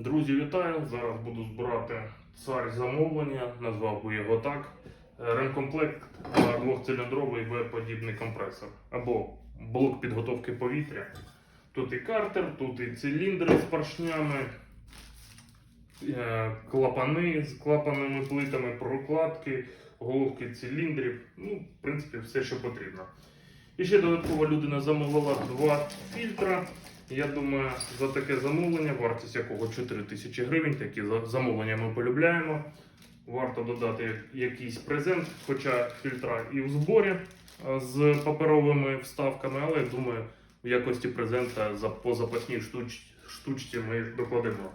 Друзі, вітаю! Зараз буду збирати цар замовлення, назвав би його так. Е, Ремкомплект двохциліндровий В-подібний компресор або блок підготовки повітря. Тут і картер, тут і циліндри з поршнями, е, клапани з клапанними плитами, прокладки, головки циліндрів. Ну, в принципі, все, що потрібно. І ще додаткова людина замовила два фільтра. Я думаю, за таке замовлення, вартість якого 4 тисячі гривень, такі замовлення ми полюбляємо. Варто додати якийсь презент, хоча фільтра і в зборі з паперовими вставками, але я думаю, в якості презента по запасній штуч, штучці ми докладемо.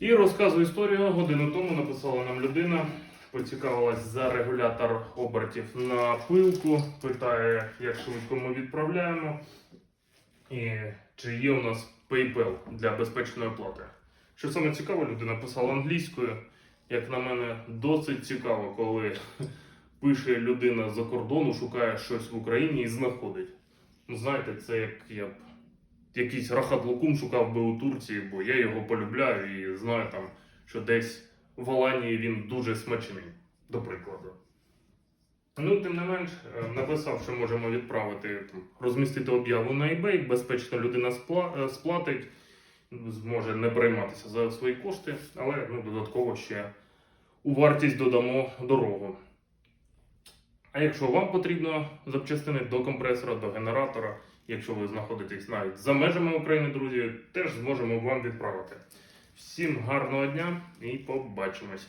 І розказую історію. Годину тому написала нам людина, поцікавилась за регулятор обертів на пилку, питає, як швидко ми відправляємо. І чи є у нас PayPal для безпечної оплати. Що саме цікаво, людина писала англійською. Як на мене, досить цікаво, коли пише людина за кордону, шукає щось в Україні і знаходить. Ну, знаєте, це як я б якийсь рахат лукум шукав би у Турції, бо я його полюбляю і знаю там, що десь в Аланії він дуже смачний, до прикладу. Ну, тим не менш, е, написав, що можемо відправити, там, розмістити об'яву на eBay, безпечно людина спла- е, сплатить, зможе не перейматися за свої кошти, але ну, додатково ще у вартість додамо дорогу. А якщо вам потрібно запчастини до компресора, до генератора, якщо ви знаходитесь навіть за межами України, друзі, теж зможемо вам відправити. Всім гарного дня і побачимось!